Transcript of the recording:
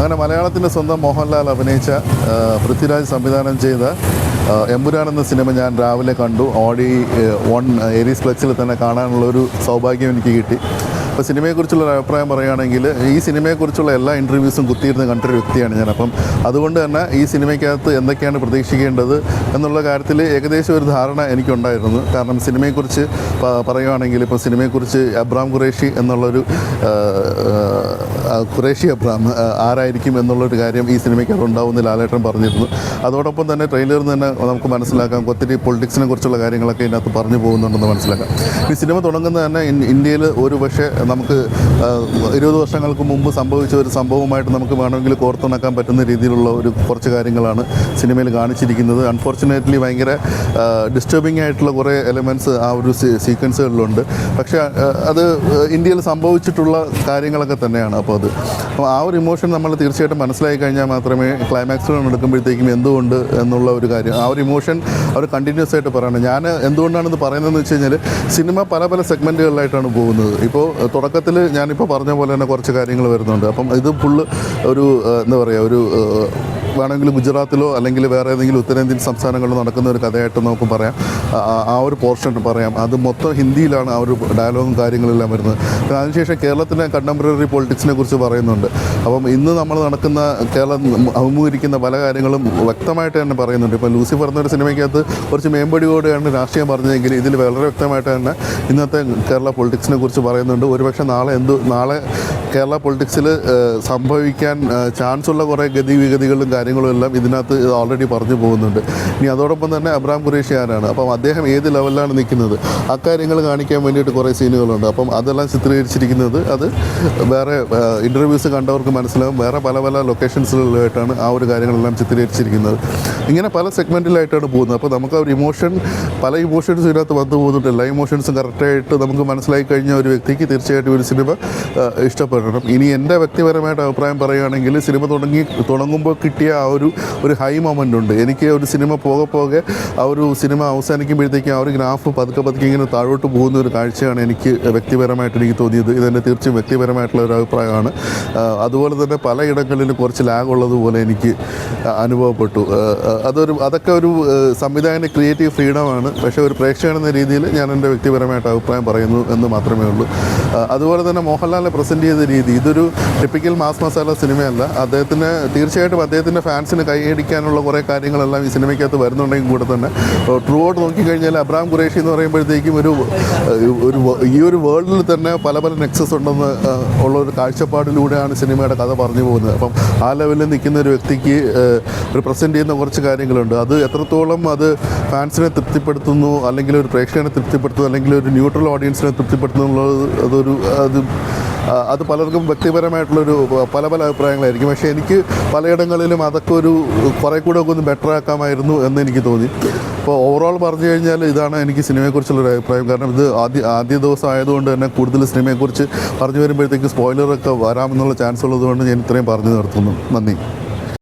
അങ്ങനെ മലയാളത്തിന്റെ സ്വന്തം മോഹൻലാൽ അഭിനയിച്ച പൃഥ്വിരാജ് സംവിധാനം ചെയ്ത എമ്പുരാൻ എന്ന സിനിമ ഞാൻ രാവിലെ കണ്ടു. ഓഡി വൺ ഏരീസ് ഫ്ലെക്സിൽ തന്നെ കാണാനുള്ള ഒരു സൗഭാഗ്യം എനിക്ക് കിട്ടി. അപ്പോൾ സിനിമയെക്കുറിച്ചുള്ള അഭിപ്രായം പറയുകയാണെങ്കിൽ ഈ സിനിമയെക്കുറിച്ചുള്ള എല്ലാ ഇന്റർവ്യൂസും കുത്തിയിരുന്ന് കണ്ടൊരു വ്യക്തിയാണ് ഞാൻ. അപ്പം അതുകൊണ്ട് തന്നെ ഈ സിനിമയ്ക്കകത്ത് എന്തൊക്കെയാണ് പ്രതീക്ഷിക്കേണ്ടത് എന്നുള്ള കാര്യത്തിൽ ഏകദേശം ഒരു ധാരണ എനിക്കുണ്ടായിരുന്നു. കാരണം സിനിമയെക്കുറിച്ച് പറയുകയാണെങ്കിൽ ഇപ്പോൾ സിനിമയെക്കുറിച്ച് അബ്രാം ഖുറേഷി എന്നുള്ളൊരു ഖുറേഷി അബ്രാം ആരായിരിക്കും എന്നുള്ളൊരു കാര്യം ഈ സിനിമയ്ക്കകത്ത് ഉണ്ടാവുമെന്ന് ലാലേട്ടൻ പറഞ്ഞിരുന്നു. അതോടൊപ്പം തന്നെ ട്രെയിലറിൽ നിന്ന് തന്നെ നമുക്ക് മനസ്സിലാക്കാം. ഒത്തിരി പൊളിറ്റിക്സിനെ കുറിച്ചുള്ള കാര്യങ്ങളൊക്കെ ഇതിനകത്ത് പറഞ്ഞു പോകുന്നുണ്ടെന്ന് മനസ്സിലാക്കാം. ഈ സിനിമ തുടങ്ങുന്നത് തന്നെ ഇന്ത്യയിൽ ഒരു പക്ഷേ നമുക്ക് ഇരുപത് വർഷങ്ങൾക്ക് മുമ്പ് സംഭവിച്ച ഒരു സംഭവമായിട്ട് നമുക്ക് വേണമെങ്കിൽ കോർത്തിണക്കാൻ പറ്റുന്ന രീതിയിലുള്ള ഒരു കുറച്ച് കാര്യങ്ങളാണ് സിനിമയിൽ കാണിച്ചിരിക്കുന്നത്. അൺഫോർച്ചുനേറ്റ്ലി ഭയങ്കര ഡിസ്റ്റർബിംഗ് ആയിട്ടുള്ള കുറേ എലമെന്റ്സ് ആ ഒരു സീക്വൻസുകളിലുണ്ട് പക്ഷേ അത് ഇന്ത്യയിൽ സംഭവിച്ചിട്ടുള്ള കാര്യങ്ങളൊക്കെ തന്നെയാണ് അപ്പോൾ അത്. അപ്പോൾ ആ ഒരു ഇമോഷൻ നമ്മൾ തീർച്ചയായിട്ടും മനസ്സിലായി കഴിഞ്ഞാൽ മാത്രമേ ക്ലൈമാക്സുകൾ എടുക്കുമ്പോഴത്തേക്കും എന്തുകൊണ്ട് എന്നുള്ള ഒരു കാര്യം ആ ഒരു ഇമോഷൻ അവർ കണ്ടിന്യൂസ് ആയിട്ട് പറയണം. ഞാൻ എന്തുകൊണ്ടാണ് ഇത് പറയുന്നതെന്ന് വെച്ച് കഴിഞ്ഞാൽ സിനിമ പല പല സെഗ്മെന്റുകളിലായിട്ടാണ് പോകുന്നത്. ഇപ്പോൾ തുടക്കത്തിൽ ഞാനിപ്പോൾ പറഞ്ഞ പോലെ തന്നെ കുറച്ച് കാര്യങ്ങൾ വരുന്നുണ്ട്. അപ്പം ഇത് ഫുള്ള് ഒരു എന്താ പറയുക ഒരു വേണമെങ്കിൽ ഗുജറാത്തിലോ അല്ലെങ്കിൽ വേറെ ഏതെങ്കിലും ഉത്തരേന്ത്യൻ സംസ്ഥാനങ്ങളിലോ നടക്കുന്ന ഒരു കഥയായിട്ട് നമുക്ക് പറയാം. ആ- ഒരു പോർഷൻ പറയാം. അത് മൊത്തം ഹിന്ദിയിലാണ് ആ ഒരു ഡയലോഗും കാര്യങ്ങളെല്ലാം വരുന്നത്. അതിനുശേഷം കേരളത്തിലെ കണ്ടംപററി പൊളിറ്റിക്സിനെ കുറിച്ച് പറയുന്നുണ്ട്. അപ്പം ഇന്ന് നമ്മൾ നടക്കുന്ന കേരളം അഭിമുഖീകരിക്കുന്ന പല കാര്യങ്ങളും വ്യക്തമായിട്ട് തന്നെ പറയുന്നുണ്ട്. ഇപ്പോൾ ലൂസിഫർ എന്നൊരു സിനിമയ്ക്കകത്ത് കുറച്ച് മേമ്പടിയോടെയാണ് രാഷ്ട്രീയം പറഞ്ഞതെങ്കിൽ ഇതിൽ വളരെ വ്യക്തമായിട്ട് തന്നെ ഇന്നത്തെ കേരള പൊളിറ്റിക്സിനെ കുറിച്ച് പറയുന്നുണ്ട്. ഒരുപക്ഷെ നാളെ എന്തു നാളെ കേരള പൊളിറ്റിക്സിൽ സംഭവിക്കാൻ ചാൻസ് ഉള്ള കുറേ ഗതിവിഗതികളും കാര്യങ്ങളും എല്ലാം ഇതിനകത്ത് ഓൾറെഡി പറഞ്ഞു പോകുന്നുണ്ട്. ഇനി അതോടൊപ്പം തന്നെ അബ്രാം ഖുറേഷി ആരാണ്? അപ്പം അദ്ദേഹം ഏത് ലെവലിലാണ് നിൽക്കുന്നത്? അക്കാര്യങ്ങൾ കാണിക്കാൻ വേണ്ടിയിട്ട് കുറേ സീനുകളുണ്ട് അപ്പം അതെല്ലാം ചിത്രീകരിച്ചിരിക്കുന്നത് അത് വേറെ ഇന്റർവ്യൂസ് കണ്ടവർക്ക് മനസ്സിലാവും. വേറെ പല പല ലൊക്കേഷൻസിലായിട്ടാണ് ആ ഒരു കാര്യങ്ങളെല്ലാം ചിത്രീകരിച്ചിരിക്കുന്നത്. ഇങ്ങനെ പല സെഗ്മെന്റിലായിട്ടാണ് പോകുന്നത്. അപ്പോൾ നമുക്ക് ആ ഒരു ഇമോഷൻ പല ഇമോഷൻസും ഇതിനകത്ത് വന്നു പോകുന്നുണ്ട്. എല്ലാ ഇമോഷൻസും കറക്റ്റായിട്ട് നമുക്ക് മനസ്സിലാക്കി കഴിഞ്ഞ ഒരു വ്യക്തിക്ക് തീർച്ചയായിട്ടും ഒരു സിനിമ ഇഷ്ടപ്പെടണം. ഇനി എന്റെ വ്യക്തിപരമായിട്ട് അഭിപ്രായം പറയുകയാണെങ്കിൽ സിനിമ തുടങ്ങി തുടങ്ങുമ്പോൾ കിട്ടിയ ആ ഒരു ഒരു ഹൈ മൊമെന്റ് ഉണ്ട്. എനിക്ക് ഒരു സിനിമ പോകെ പോകെ ആ ഒരു സിനിമ അവസാനിക്കുമ്പോഴത്തേക്കും ആ ഒരു ഗ്രാഫ് പതുക്കെ പതുക്കെ ഇങ്ങനെ താഴോട്ട് പോകുന്ന ഒരു കാഴ്ചയാണ് എനിക്ക് വ്യക്തിപരമായിട്ട് എനിക്ക് തോന്നിയത്. ഇതെന്റെ തീർച്ചയായും വ്യക്തിപരമായിട്ടുള്ള ഒരു അഭിപ്രായമാണ്. അതുപോലെ തന്നെ പലയിടങ്ങളിലും കുറച്ച് ലാഗ് ഉള്ളതുപോലെ എനിക്ക് അനുഭവപ്പെട്ടു. അതൊരു അതൊക്കെ ഒരു സംവിധായകന്റെ ക്രിയേറ്റീവ് ഫ്രീഡമാണ് പക്ഷേ ഒരു പ്രേക്ഷകൻ എന്ന രീതിയിൽ ഞാൻ എന്റെ വ്യക്തിപരമായിട്ട് അഭിപ്രായം പറയുന്നു എന്ന് മാത്രമേ ഉള്ളൂ. അതുപോലെ തന്നെ മോഹൻലാലിനെ പ്രസന്റ് ചെയ്ത രീതി. ഇതൊരു ടിപ്പിക്കൽ മാസ് മസാല സിനിമയല്ല അദ്ദേഹത്തിന് തീർച്ചയായിട്ടും അദ്ദേഹത്തിന്റെ ഫാൻസിന് കൈയടിക്കാനുള്ള കുറേ കാര്യങ്ങളെല്ലാം ഈ സിനിമയ്ക്കകത്ത് വരുന്നുണ്ടെങ്കിൽ കൂടെ തന്നെ. ട്രൂ ഔട്ട് നോക്കിക്കഴിഞ്ഞാൽ അബ്രാം ഖുറേഷി എന്ന് പറയുമ്പോഴത്തേക്കും ഒരു ഒരു ഈ ഒരു വേൾഡിൽ തന്നെ പല പല നെക്സസ് ഉണ്ടെന്ന് ഉള്ള ഒരു കാഴ്ചപ്പാടിലൂടെയാണ് സിനിമയുടെ കഥ പറഞ്ഞു പോകുന്നത്. അപ്പം ആ ലെവലിൽ നിൽക്കുന്ന ഒരു വ്യക്തിക്ക് ഒരു പ്രസന്റ് ചെയ്യുന്ന കുറച്ച് കാര്യങ്ങളുണ്ട്. അത് എത്രത്തോളം അത് ഫാൻസിനെ തൃപ്തിപ്പെടുത്തുന്നു അല്ലെങ്കിൽ ഒരു പ്രേക്ഷകനെ തൃപ്തിപ്പെടുത്തുന്നു അല്ലെങ്കിൽ ഒരു ന്യൂട്രൽ ഓഡിയൻസിനെ തൃപ്തിപ്പെടുത്തുന്നു എന്നുള്ളത് അതൊരു അത് ആ, അത് പലർക്കും വ്യക്തിപരമായിട്ടുള്ളൊരു പല പല അഭിപ്രായങ്ങളായിരിക്കും. പക്ഷേ എനിക്ക് പലയിടങ്ങളിലും അതൊക്കെ ഒരു കുറേ കൂടെ ഒക്കെ ഒന്ന് ബെറ്റർ ആക്കാമായിരുന്നു എന്ന് എനിക്ക് തോന്നി. അപ്പോൾ ഓവറോൾ പറഞ്ഞു കഴിഞ്ഞാൽ ഇതാണ് എനിക്ക് സിനിമയെക്കുറിച്ചുള്ളൊരു അഭിപ്രായം. കാരണം ഇത് ആദ്യ ആദ്യ ദിവസം ആയതുകൊണ്ട് തന്നെ കൂടുതൽ സിനിമയെക്കുറിച്ച് പറഞ്ഞു വരുമ്പോഴത്തേക്ക് സ്പോയിലറൊക്കെ വരാമെന്നുള്ള ചാൻസ് ഉള്ളതുകൊണ്ട് ഞാൻ ഇത്രയും പറഞ്ഞു നിർത്തുന്നു. നന്ദി.